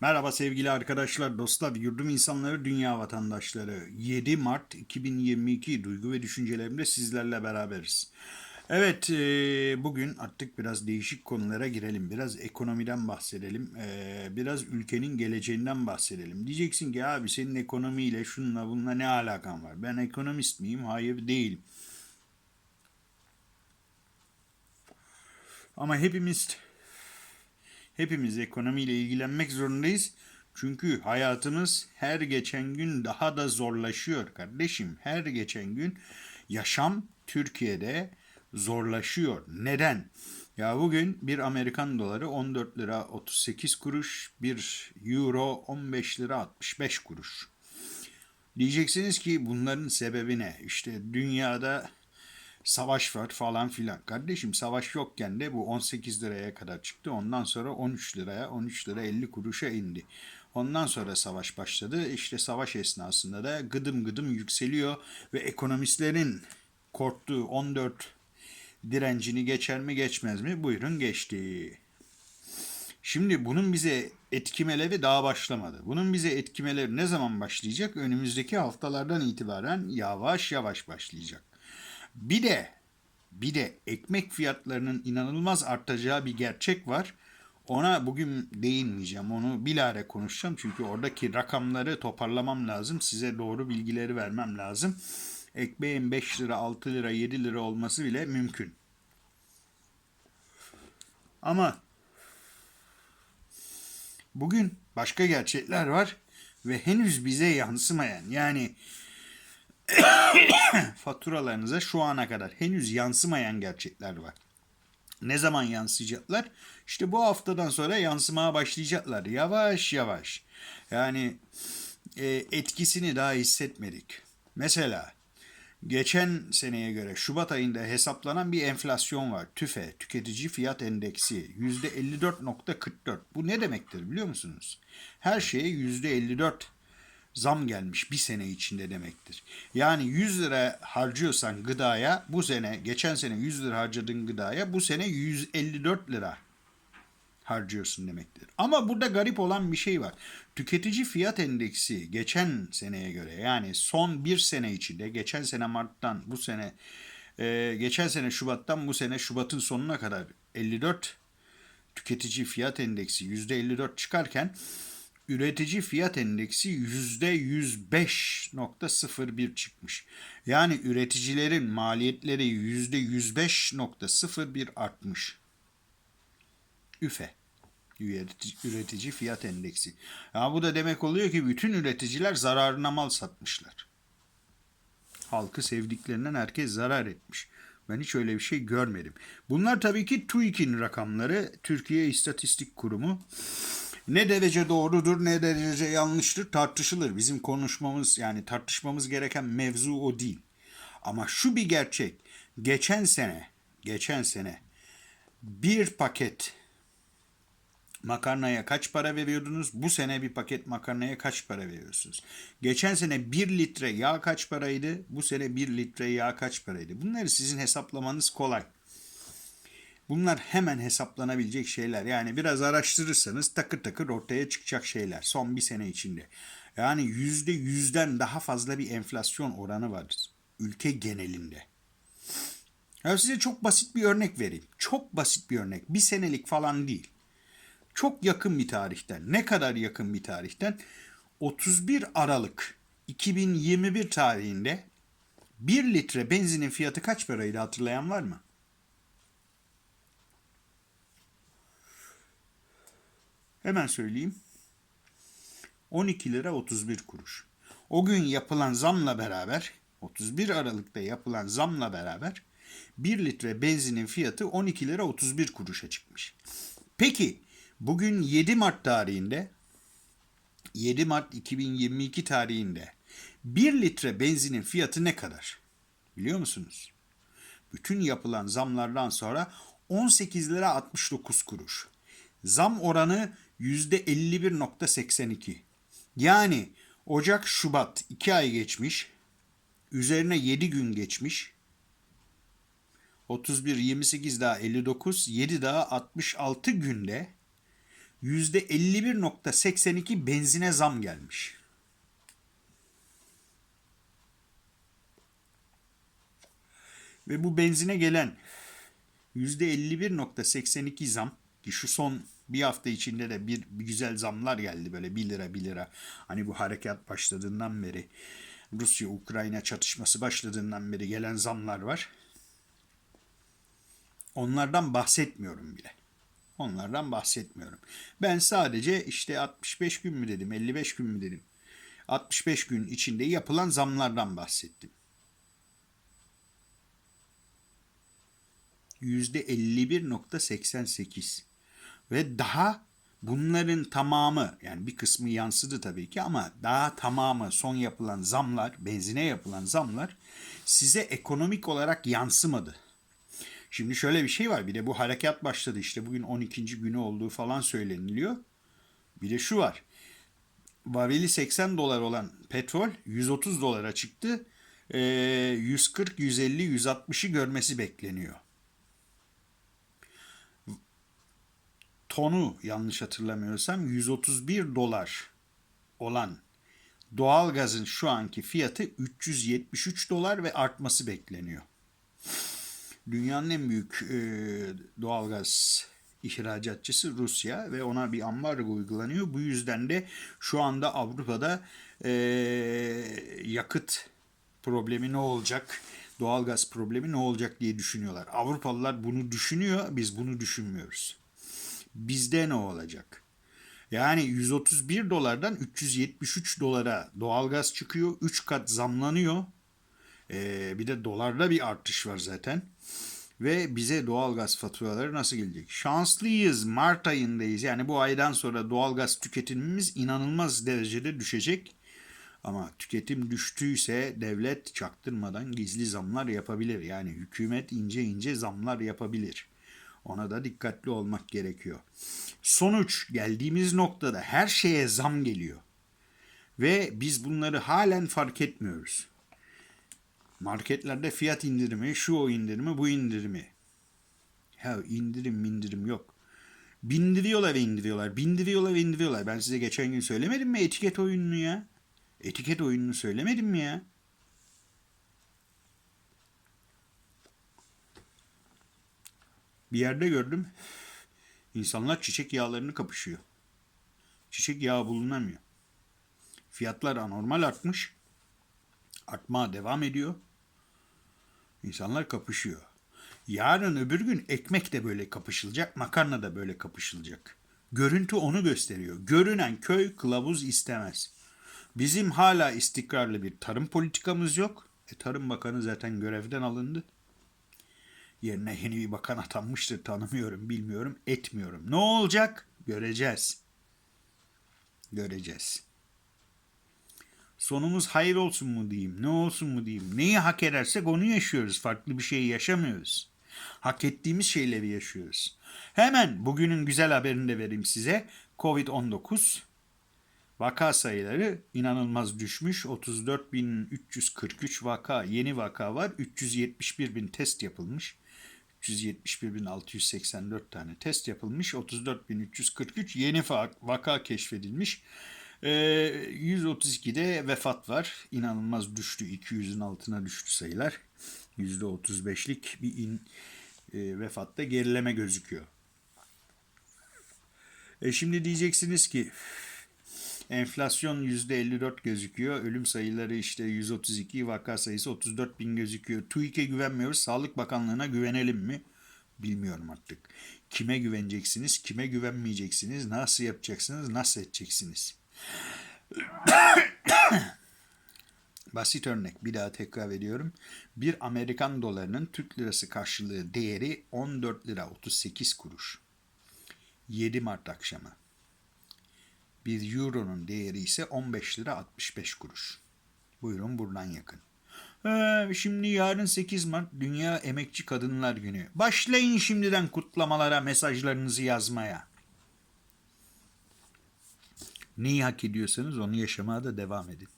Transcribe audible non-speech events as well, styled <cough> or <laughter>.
Merhaba sevgili arkadaşlar, dostlar, yurdum insanları, dünya vatandaşları. 7 Mart 2022 duygu ve düşüncelerimde sizlerle beraberiz. Evet, e, bugün artık biraz değişik konulara girelim. Biraz ekonomiden bahsedelim. e, Biraz ülkenin geleceğinden bahsedelim. Diyeceksin ki abi senin ekonomiyle şununla bununla ne alakan var? Ben ekonomist miyim? Hayır değilim. Ama hepimiz Hepimiz ekonomiyle ilgilenmek zorundayız. Çünkü hayatımız her geçen gün daha da zorlaşıyor kardeşim. Her geçen gün yaşam Türkiye'de zorlaşıyor. Neden? Ya bugün bir Amerikan doları 14 lira 38 kuruş, bir euro 15 lira 65 kuruş. Diyeceksiniz ki bunların sebebi ne? İşte dünyada savaş var falan filan. Kardeşim savaş yokken de bu 18 liraya kadar çıktı. Ondan sonra 13 liraya, 13 lira 50 kuruşa indi. Ondan sonra savaş başladı. İşte savaş esnasında da gıdım gıdım yükseliyor ve ekonomistlerin korktuğu 14 direncini geçer mi geçmez mi? Buyurun geçti. Şimdi bunun bize etkimeleri daha başlamadı. Bunun bize etkimeleri ne zaman başlayacak? Önümüzdeki haftalardan itibaren yavaş yavaş başlayacak. Bir de bir de ekmek fiyatlarının inanılmaz artacağı bir gerçek var. Ona bugün değinmeyeceğim. Onu bilahare konuşacağım. Çünkü oradaki rakamları toparlamam lazım. Size doğru bilgileri vermem lazım. Ekmeğin 5 lira, 6 lira, 7 lira olması bile mümkün. Ama bugün başka gerçekler var ve henüz bize yansımayan yani <coughs> faturalarınıza şu ana kadar henüz yansımayan gerçekler var. Ne zaman yansıyacaklar? İşte bu haftadan sonra yansımaya başlayacaklar. Yavaş yavaş. Yani e, etkisini daha hissetmedik. Mesela geçen seneye göre Şubat ayında hesaplanan bir enflasyon var. TÜFE, Tüketici Fiyat Endeksi %54.44. Bu ne demektir biliyor musunuz? Her şeye %54 zam gelmiş bir sene içinde demektir. Yani 100 lira harcıyorsan gıdaya bu sene geçen sene 100 lira harcadığın gıdaya bu sene 154 lira harcıyorsun demektir. Ama burada garip olan bir şey var. Tüketici fiyat endeksi geçen seneye göre yani son bir sene içinde geçen sene Mart'tan bu sene e, geçen sene Şubat'tan bu sene Şubat'ın sonuna kadar 54 tüketici fiyat endeksi %54 çıkarken üretici fiyat endeksi %105.01 çıkmış. Yani üreticilerin maliyetleri %105.01 artmış. üfe üretici, fiyat endeksi. Ya bu da demek oluyor ki bütün üreticiler zararına mal satmışlar. Halkı sevdiklerinden herkes zarar etmiş. Ben hiç öyle bir şey görmedim. Bunlar tabii ki TÜİK'in rakamları. Türkiye İstatistik Kurumu. Ne derece doğrudur ne derece yanlıştır tartışılır. Bizim konuşmamız yani tartışmamız gereken mevzu o değil. Ama şu bir gerçek. Geçen sene, geçen sene bir paket makarnaya kaç para veriyordunuz? Bu sene bir paket makarnaya kaç para veriyorsunuz? Geçen sene 1 litre yağ kaç paraydı? Bu sene 1 litre yağ kaç paraydı? Bunları sizin hesaplamanız kolay. Bunlar hemen hesaplanabilecek şeyler. Yani biraz araştırırsanız takır takır ortaya çıkacak şeyler son bir sene içinde. Yani yüzde yüzden daha fazla bir enflasyon oranı var ülke genelinde. Ya size çok basit bir örnek vereyim. Çok basit bir örnek. Bir senelik falan değil. Çok yakın bir tarihten. Ne kadar yakın bir tarihten? 31 Aralık 2021 tarihinde 1 litre benzinin fiyatı kaç paraydı hatırlayan var mı? Hemen söyleyeyim. 12 lira 31 kuruş. O gün yapılan zamla beraber 31 Aralık'ta yapılan zamla beraber 1 litre benzinin fiyatı 12 lira 31 kuruşa çıkmış. Peki bugün 7 Mart tarihinde 7 Mart 2022 tarihinde 1 litre benzinin fiyatı ne kadar? Biliyor musunuz? Bütün yapılan zamlardan sonra 18 lira 69 kuruş. Zam oranı %51.82. Yani Ocak, Şubat 2 ay geçmiş. Üzerine 7 gün geçmiş. 31, 28 daha 59, 7 daha 66 günde %51.82 benzine zam gelmiş. Ve bu benzine gelen %51.82 zam ki şu son bir hafta içinde de bir, bir güzel zamlar geldi böyle 1 lira 1 lira. Hani bu harekat başladığından beri Rusya-Ukrayna çatışması başladığından beri gelen zamlar var. Onlardan bahsetmiyorum bile. Onlardan bahsetmiyorum. Ben sadece işte 65 gün mü dedim, 55 gün mü dedim. 65 gün içinde yapılan zamlardan bahsettim. %51.88 ve daha bunların tamamı yani bir kısmı yansıdı tabii ki ama daha tamamı son yapılan zamlar, benzine yapılan zamlar size ekonomik olarak yansımadı. Şimdi şöyle bir şey var. Bir de bu harekat başladı. İşte bugün 12. günü olduğu falan söyleniliyor. Bir de şu var. Varili 80 dolar olan petrol 130 dolara çıktı. Ee, 140, 150, 160'ı görmesi bekleniyor. Tonu yanlış hatırlamıyorsam 131 dolar olan doğalgazın şu anki fiyatı 373 dolar ve artması bekleniyor dünyanın en büyük e, doğalgaz ihracatçısı Rusya ve ona bir ambargo uygulanıyor. Bu yüzden de şu anda Avrupa'da e, yakıt problemi ne olacak, doğalgaz problemi ne olacak diye düşünüyorlar. Avrupalılar bunu düşünüyor, biz bunu düşünmüyoruz. Bizde ne olacak? Yani 131 dolardan 373 dolara doğalgaz çıkıyor. 3 kat zamlanıyor. Ee, bir de dolarda bir artış var zaten. Ve bize doğalgaz faturaları nasıl gelecek? Şanslıyız. Mart ayındayız. Yani bu aydan sonra doğalgaz tüketimimiz inanılmaz derecede düşecek. Ama tüketim düştüyse devlet çaktırmadan gizli zamlar yapabilir. Yani hükümet ince ince zamlar yapabilir. Ona da dikkatli olmak gerekiyor. Sonuç geldiğimiz noktada her şeye zam geliyor. Ve biz bunları halen fark etmiyoruz. Marketlerde fiyat indirimi, şu o indirimi, bu indirimi. Ya indirim indirim yok. Bindiriyorlar ve indiriyorlar. Bindiriyorlar ve indiriyorlar. Ben size geçen gün söylemedim mi etiket oyununu ya? Etiket oyununu söylemedim mi ya? Bir yerde gördüm. İnsanlar çiçek yağlarını kapışıyor. Çiçek yağı bulunamıyor. Fiyatlar anormal artmış. Artmaya devam ediyor. İnsanlar kapışıyor. Yarın öbür gün ekmek de böyle kapışılacak, makarna da böyle kapışılacak. Görüntü onu gösteriyor. Görünen köy kılavuz istemez. Bizim hala istikrarlı bir tarım politikamız yok. E, Tarım Bakanı zaten görevden alındı. Yerine yeni bir bakan atanmıştır tanımıyorum, bilmiyorum, etmiyorum. Ne olacak? Göreceğiz. Göreceğiz. Sonumuz hayır olsun mu diyeyim, ne olsun mu diyeyim. Neyi hak edersek onu yaşıyoruz. Farklı bir şey yaşamıyoruz. Hak ettiğimiz şeyleri yaşıyoruz. Hemen bugünün güzel haberini de vereyim size. Covid-19 vaka sayıları inanılmaz düşmüş. 34.343 vaka, yeni vaka var. 371.000 test yapılmış. 371.684 tane test yapılmış. 34.343 yeni vaka keşfedilmiş. 132'de ee, vefat var. İnanılmaz düştü. 200'ün altına düştü sayılar. %35'lik bir in, e, vefatta gerileme gözüküyor. E şimdi diyeceksiniz ki enflasyon %54 gözüküyor. Ölüm sayıları işte 132, vaka sayısı 34 bin gözüküyor. TÜİK'e güvenmiyoruz. Sağlık Bakanlığı'na güvenelim mi? Bilmiyorum artık. Kime güveneceksiniz, kime güvenmeyeceksiniz, nasıl yapacaksınız, nasıl edeceksiniz? <coughs> Basit örnek bir daha tekrar ediyorum. Bir Amerikan dolarının Türk lirası karşılığı değeri 14 lira 38 kuruş. 7 Mart akşamı. Bir euronun değeri ise 15 lira 65 kuruş. Buyurun buradan yakın. Ee, şimdi yarın 8 Mart Dünya Emekçi Kadınlar Günü. Başlayın şimdiden kutlamalara, mesajlarınızı yazmaya. Neyi hak ediyorsanız onu yaşamaya da devam edin.